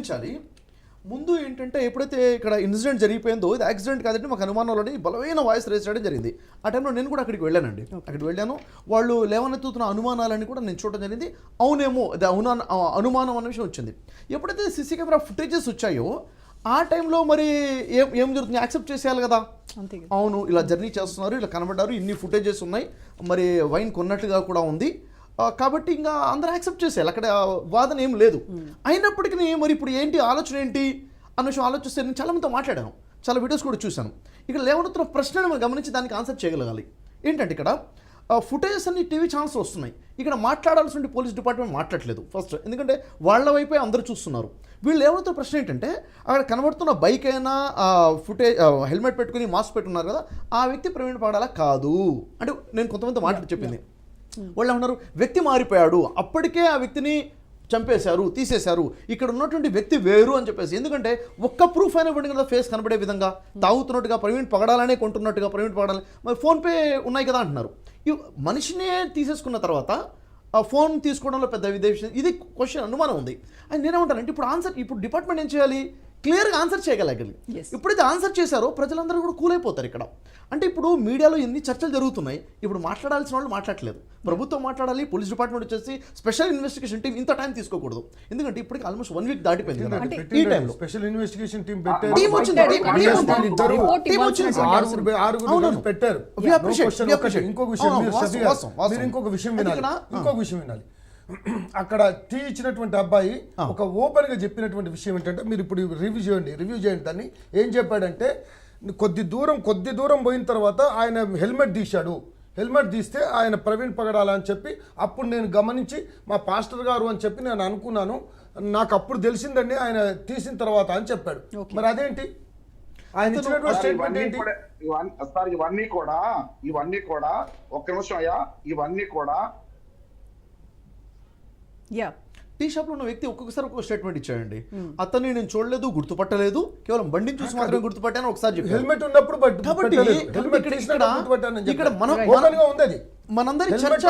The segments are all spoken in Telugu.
గమనించాలి ముందు ఏంటంటే ఎప్పుడైతే ఇక్కడ ఇన్సిడెంట్ జరిగిపోయిందో ఇది యాక్సిడెంట్ కాదంటే మాకు అనుమానంలోని బలమైన వాయిస్ రేస్ చేయడం జరిగింది. ఆ టైంలో నేను కూడా అక్కడికి వెళ్ళానండి. అక్కడికి వెళ్ళాను. వాళ్ళు లేవనెత్తుతున్న అనుమానాలని కూడా నేను చూడడం జరిగింది. అవునేమో అది అవునా అనుమానం అనే విషయం వచ్చింది. ఎప్పుడైతే సీసీ కెమెరా ఫుటేజెస్ వచ్చాయో ఆ టైంలో మరి ఏం ఏం జరుగుతుంది? యాక్సెప్ట్ చేసేయాలి కదా. అవును ఇలా జర్నీ చేస్తున్నారు ఇలా కనబడ్డారు. ఇన్ని ఫుటేజెస్ ఉన్నాయి. మరి వైన్ కొన్నట్టుగా కూడా ఉంది. కాబట్టి ఇంకా అందరూ యాక్సెప్ట్ చేసేయాలి. అక్కడ వాదన ఏం లేదు. అయినప్పటికీ మరి ఇప్పుడు ఏంటి ఆలోచన ఏంటి అన్న విషయం ఆలోచిస్తే నేను చాలా మందితో మాట్లాడాను. చాలా వీడియోస్ కూడా చూశాను. ఇక్కడ లేవనెత్తున్న ప్రశ్నను మనం గమనించి దానికి ఆన్సర్ చేయగలగాలి. ఏంటంటే ఇక్కడ ఫుటేజెస్ అన్ని టీవీ ఛానల్స్ వస్తున్నాయి. ఇక్కడ మాట్లాడాల్సిన పోలీస్ డిపార్ట్మెంట్ మాట్లాడలేదు ఫస్ట్ ఎందుకంటే వాళ్ళ వైపే అందరూ చూస్తున్నారు. వీళ్ళు ఏమవుతున్న ప్రశ్న ఏంటంటే అక్కడ కనబడుతున్న బైక్ అయినా ఫుటేజ్ హెల్మెట్ పెట్టుకుని మాస్క్ పెట్టుకున్నారు కదా ఆ వ్యక్తి ప్రవీణ్ పాడాలా కాదు? అంటే నేను కొంతమంది మాట్లాడి చెప్పింది. వాళ్ళు ఏమన్నారు? వ్యక్తి మారిపోయాడు. అప్పటికే ఆ వ్యక్తిని చంపేశారు తీసేశారు. ఇక్కడ ఉన్నటువంటి వ్యక్తి వేరు అని చెప్పేసి. ఎందుకంటే ఒక్క ప్రూఫ్ అయినా ఇవ్వండి కదా ఫేస్ కనబడే విధంగా. తాగుతున్నట్టుగా ప్రవీణ్ పగడాలనే కొంటున్నట్టుగా ప్రవీణ్ పగడాలి మరి ఫోన్పే ఉన్నాయి కదా అంటున్నారు. మనిషినే తీసేసుకున్న తర్వాత ఆ ఫోన్ తీసుకోవడంలో పెద్ద విదేశం ఇది క్వశ్చన్ అనుమానం ఉంది. అని నేనేమంటానంటే ఇప్పుడు ఆన్సర్ ఇప్పుడు డిపార్ట్మెంట్ ఏం చేయాలి? క్లియర్గా ఆన్సర్ చేయగలగాలి Yes. ఎప్పుడైతే ఆన్సర్ చేశారో ప్రజలందరూ కూడా కూలైపోతారు ఇక్కడ. అంటే ఇప్పుడు మీడియాలో ఎన్ని చర్చలు జరుగుతున్నాయి ఇప్పుడు మాట్లాడాల్సిన వాళ్ళు మాట్లాడలేదు ప్రభుత్వం మాట్లాడాలి పోలీస్ డిపార్ట్మెంట్ వచ్చేసి స్పెషల్ ఇన్వెస్టిగేషన్ టీం ఇంత టైం తీసుకోకూడదు. ఎందుకంటే ఇప్పటికి ఆల్మోస్ట్ వన్ వీక్ దాటిపోయింది కదా. ఈ టైంలో స్పెషల్ ఇన్వెస్టిగేషన్ టీం టీం వచ్చింది. పెట్టారు. ఇంకొక విషయం ఇంకొక విషయం వినాలి. అక్కడ టీ ఇచ్చినటువంటి అబ్బాయి ఒక ఓపెన్గా చెప్పినటువంటి విషయం ఏంటంటే మీరు ఇప్పుడు రివ్యూ చేయండి రివ్యూ చేయండి దాన్ని. ఏం చెప్పాడంటే కొద్ది దూరం కొద్ది దూరం పోయిన తర్వాత ఆయన హెల్మెట్ తీశాడు. హెల్మెట్ తీస్తే ఆయన ప్రవీణ్ పగడాల అని చెప్పి అప్పుడు నేను గమనించి మా పాస్టర్ గారు అని చెప్పి నేను అనుకున్నాను. నాకు అప్పుడు తెలిసిందండి ఆయన తీసిన తర్వాత అని చెప్పాడు. మరి అదేంటి? ఆయన ఇచ్చినటువంటి స్టేట్మెంట్ ఏంటి? సార్ ఇవన్నీ కూడా ఇవన్నీ కూడా ఒక్క నిమిషం అయ్యా ఇవన్నీ కూడా యా టీ షాప్లో ఉన్న వ్యక్తి ఒక్కొక్కసారి ఒక్కొక్క స్టేట్మెంట్ ఇచ్చాడండి. అతన్ని నేను చూడలేదు గుర్తుపట్టలేదు కేవలం బండిని చూసి మాత్రమే గుర్తుపట్టాను ఒకసారి చెప్పాను హెల్మెట్ ఉన్నప్పుడు బట్ కాబట్టి పెట్టలేదు. కాబట్టి హెల్మెట్ ఇక్కడ-. మనం- ఉంది మనందరి చర్చ.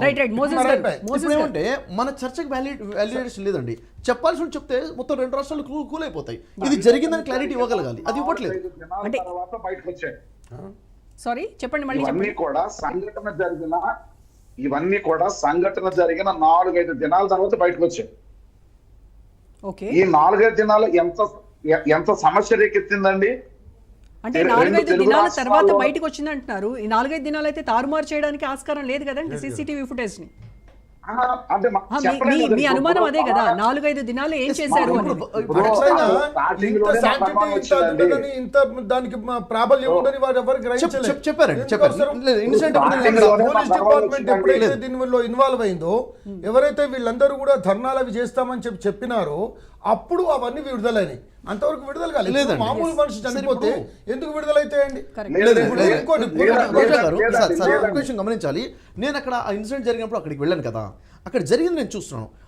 Right right Moses. మోసెస్ ఏమంటే మన చర్చకి వ్యాలిడ్ వాల్యుయేషన్ లేదండి. చెప్పాల్సి ఉంటే చెప్తే మొత్తం రెండు రాష్ట్రాలు కూ కూలైపోతాయి ఇది జరిగిందని క్లారిటీ ఇవ్వగలగాలి. అది ఇవ్వట్లేదు. అంటే- సారీ చెప్పండి మళ్ళీ చెప్పండి. కూడా సంఘటన జరిగిన ఇవన్నీ కూడా సంఘటన జరిగిన నాలుగైదు దినాల తర్వాత బయటకు వచ్చాయి ఓకే. ఈ నాలుగైదు దినాలు ఎంత ఎంత సమస్య రేకెత్తిందండి? అంటే నాలుగైదు దినాల తర్వాత బయటకు వచ్చింది అంటున్నారు ఈ నాలుగైదు దినాలు అయితే తారుమారు చేయడానికి ఆస్కారం లేదు కదండి సీసీటీవీ ఫుటేజ్ని మా- అనుమానం అదే కదా. నాలుగైదు దినాలు ఏం చేశారు ఇంత దానికి మా ప్రాబల్యం ఉందని వాడు ఎవరు చెప్పారండి చెప్పారు పోలీస్ డిపార్ట్మెంట్. ఎప్పుడైతే దీనిలో ఇన్వాల్వ్ అయిందో ఎవరైతే వీళ్ళందరూ కూడా ధర్నాలు అవి చేస్తామని చెప్పి చెప్పినారో అప్పుడు అవన్నీ విడుదలైనాయి. అంతవరకు విడుదల కాలేదు. మామూలు మనిషి చనిపోతే ఎందుకు విడుదలైతాయండి? ఇంకోటి- విషయం గమనించాలి. నేను అక్కడ ఆ ఇన్సిడెంట్ జరిగినప్పుడు అక్కడికి వెళ్ళాను కదా. అక్కడ జరిగింది నేను చూస్తున్నాను.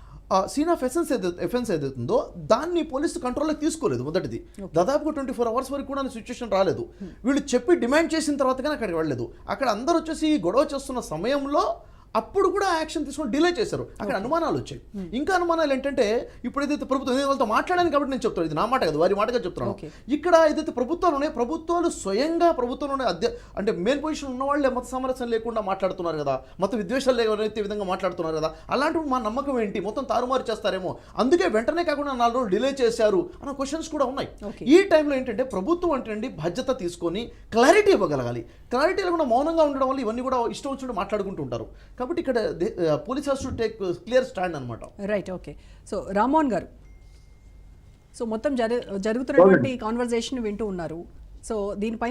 సీన్ ఆఫ్ ఎసెన్స్ ఏదైతే ఎఫెన్స్ ఏదైతుందో దాన్ని పోలీసు కంట్రోల్లోకి తీసుకోలేదు మొదటిది. దాదాపుగా ట్వంటీ ఫోర్ అవర్స్ వరకు కూడా సిచ్యువేషన్ రాలేదు. వీళ్ళు చెప్పి డిమాండ్ చేసిన తర్వాత కానీ అక్కడికి వెళ్ళలేదు. అక్కడ అందరూ వచ్చేసి గొడవ చేస్తున్న సమయంలో అప్పుడు కూడా యాక్షన్ తీసుకొని డిలే చేశారు. అక్కడ అనుమానాలు వచ్చాయి. ఇంకా అనుమానాలు ఏంటంటే ఇప్పుడు ఏదైతే ప్రభుత్వం వాళ్ళతో మాట్లాడాను కాబట్టి నేను చెప్తాను ఇది నా మాట కాదు వారి మాటగా చెప్తున్నాను. ఇక్కడ ఏదైతే ప్రభుత్వాలు ఉన్నాయో ప్రభుత్వాలు స్వయంగా ప్రభుత్వంలోనే అధ్య అంటే మెయిన్ పొజిషన్ ఉన్న వాళ్ళే మత సామరస్యం లేకుండా మాట్లాడుతున్నారు కదా మత విద్వేషాలు ఎవరైతే విధంగా మాట్లాడుతున్నారు కదా అలాంటివి మా నమ్మకం ఏంటి? మొత్తం తారుమారు చేస్తారేమో. అందుకే వెంటనే కాకుండా నాలుగు రోజులు డిలే చేశారు అన్న క్వశ్చన్స్ కూడా ఉన్నాయి. ఈ టైంలో ఏంటంటే ప్రభుత్వం అంటే బాధ్యత తీసుకొని క్లారిటీ ఇవ్వగలగాలి. క్లారిటీ లేకుండా మౌనంగా ఉండడం వల్ల ఇవన్నీ కూడా ఇష్టం వచ్చినట్టు మాట్లాడుకుంటూ ఉంటారు. కాబట్టి ఇక్కడ police has to take clear stand అనమాట రైట్ ఓకే సో రామ్మోహన్ గారు సో మొత్తం జరు జరుగుతున్నటువంటి కాన్వర్జేషన్ వింటూ ఉన్నారు. సో దీనిపైన